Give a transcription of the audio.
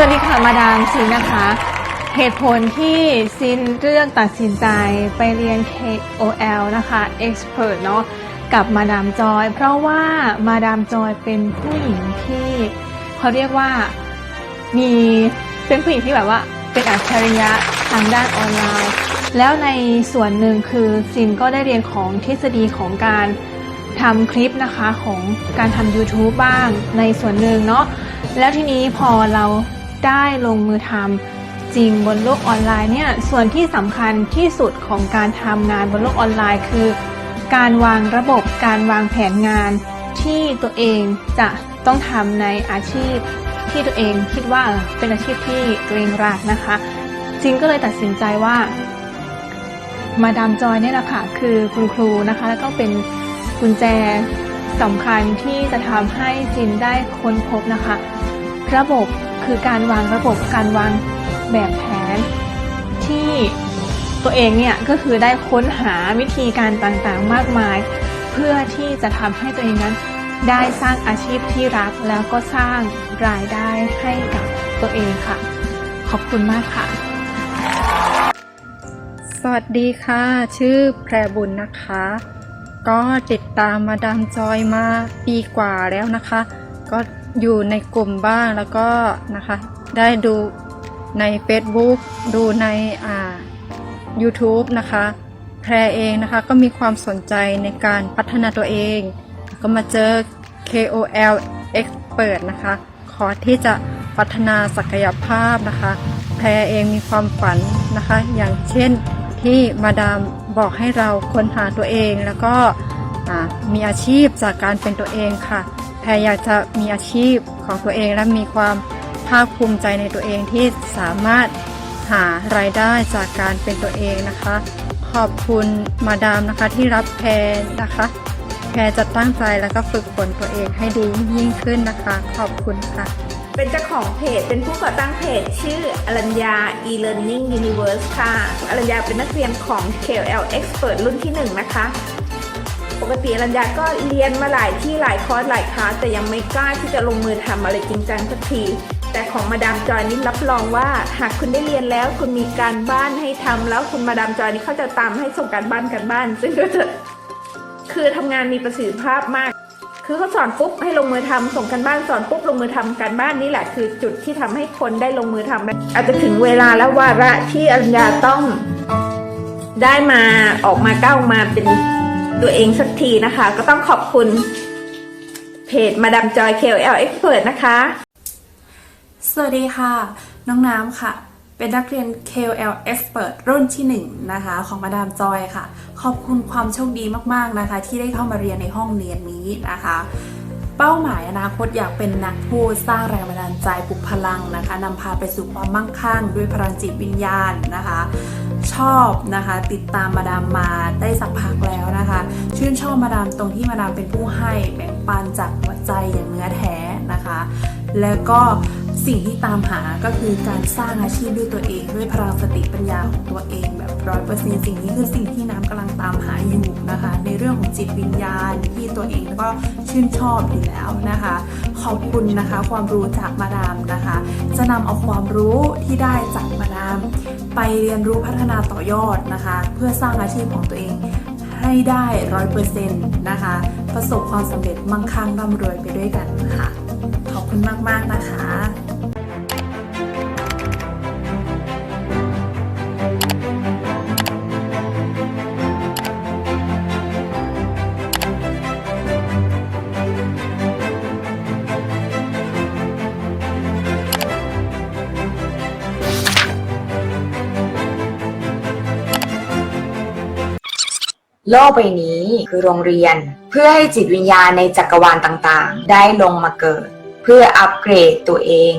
สวัสดีค่ะ มาดามซินนะคะ เหตุผลที่ซินเลือกตัดสินใจไปเรียน KOL นะคะ Expert เนาะกับมาดามจอย เพราะว่ามาดามจอยเป็นผู้หญิงที่เขาเรียกว่ามีเป็นผู้หญิงที่แบบว่าเป็นอัจฉริยะทางด้านออนไลน์ แล้วในส่วนหนึ่งคือซินก็ได้เรียนของทฤษฎีของการทำคลิปนะคะของการทำ YouTube บ้างในส่วนหนึ่งเนาะแล้วทีนี้พอเรา ได้ลงมือทำจริงบนโลกออนไลน์เนี่ยส่วนที่สำคัญที่สุดของการทำงานบนโลกออนไลน์คือ การวางระบบการวางแผนงาน ที่ตัวเองจะต้องทำในอาชีพที่ตัวเองคิดว่าเป็นอาชีพที่ตัวเองรักนะคะจริงก็เลยตัดสินใจว่า มาดามจอยเนี่ยแหละค่ะคือคุณครูนะคะ แล้วก็เป็นกุญแจสำคัญที่จะทำให้จินได้ค้นพบนะคะ ระบบ คือการวางระบบการวางแบบแผน ที่ตัวเองเนี่ยก็คือได้ค้นหาวิธีการต่างๆมากมาย เพื่อที่จะทำให้ตัวเองนั้นได้สร้างอาชีพที่รักแล้วก็สร้างรายได้ให้กับตัวเองค่ะ ขอบคุณมากค่ะ สวัสดีค่ะ ชื่อแพรบุญนะคะ ก็ติดตามมาดามจอยมาปีกว่าแล้วนะคะ ก็อยู่ในกลุ่มบ้างแล้วก็นะคะ ได้ดูใน Facebook ดูในอ่า YouTube นะคะ แพรเองนะคะก็มีความสนใจในการพัฒนาตัวเอง ก็มาเจอ KOL Expert นะคะ ขอที่จะพัฒนาศักยภาพนะคะ แพรเองมีความฝันนะคะ อย่างเช่นที่มาดามบอกให้เราค้นหาตัวเองแล้วก็อ่ามีอาชีพจากการเป็นตัวเองค่ะ รอยากจะมีอาชีพของตัวเองและมีความภาคภูมิใจในตัวเองที่สามารถหารายได้จากการเป็นตัวเองนะคะ ขอบคุณมาดามนะคะที่รับแพรนะคะ แพรจะตั้งใจแล้วก็ฝึกฝนตัวเองให้ดียิ่งขึ้นนะคะ ขอบคุณค่ะ เป็นเจ้าของเพจ เป็นผู้ก่อตั้งเพจ ชื่ออรัญญา e-learning universe ค่ะ อรัญญาเป็นนักเรียนของ KL Expert รุ่นที่ 1 นะคะ กติรัญญาก็เรียนมาหลายที่หลายคอร์สหลายคลาสแต่ยังไม่กล้าที่จะลงมือทำอะไรจริงจังสักที แต่ของมาดามจอยนี่รับรองว่า หากคุณได้เรียนแล้วคุณมีการบ้านให้ทำแล้วคุณมาดามจอยนี่เขาจะตามให้ส่งการบ้านกันบ้าน ซึ่งก็จะคือทำงานมีประสิทธิภาพมากคือเขาสอนปุ๊บให้ลงมือทำส่งกันบ้านสอนปุ๊บลงมือทำการบ้านนี่แหละ คือจุดที่ทำให้คนได้ลงมือทำอาจจะถึงเวลาแล้ววาระที่อรัญญาต้องได้มาออกมาก้าวมาเป็น ตัวเองสักทีนะคะ ก็ต้องขอบคุณ เพจมาดามจอย KOL Expert นะคะ สวัสดีค่ะ น้องน้ำค่ะ เป็นนักเรียน KOL Expert รุ่นที่ 1 นะคะ ของมาดามจอยค่ะ ขอบคุณความโชคดีมากๆนะคะ ที่ได้เข้ามาเรียนในห้องเรียนนี้นะคะเป้าหมายอนาคตอยากเป็นนักพูดสร้างแรงบันดาลใจปลุกพลังนะคะนำพาไปสู่ความมั่งคั่ง ด้วยพลังจิตวิญญาณนะคะ ชอบนะคะ ติดตามมาดามมาได้สักพัก ชื่นชอบมาดามตรงที่มาดามเป็นผู้ให้แบ่งปันจากหัวใจอย่างเนื้อแท้นะคะ แล้วก็สิ่งที่ตามหาก็คือการสร้างอาชีพด้วยตัวเอง ด้วยพลังสติปัญญาของตัวเองแบบร้อยเปอร์เซ็นต์สิ่งนี้คือสิ่งที่น้ำกำลังตามหาอยู่นะคะ ในเรื่องของจิตวิญญาณที่ตัวเองแล้วก็ชื่นชอบอยู่แล้วนะคะ ขอบคุณนะคะความรู้จากมาดามนะคะ จะนำเอาความรู้ที่ได้จากมาดาม ไปเรียนรู้พัฒนาต่อยอดนะคะ เพื่อสร้างอาชีพของตัวเอง ให้ได้ร้อยเปอร์เซ็นต์นะคะ ประสบความสำเร็จมั่งคั่งร่ำรวยไปด้วยกันค่ะ ขอบคุณมาก ๆ นะคะ โลกใบนี้คือโรงเรียน เพื่อให้จิตวิญญาณในจักรวาลต่างๆ ได้ลงมาเกิด เพื่ออัปเกรดตัวเอง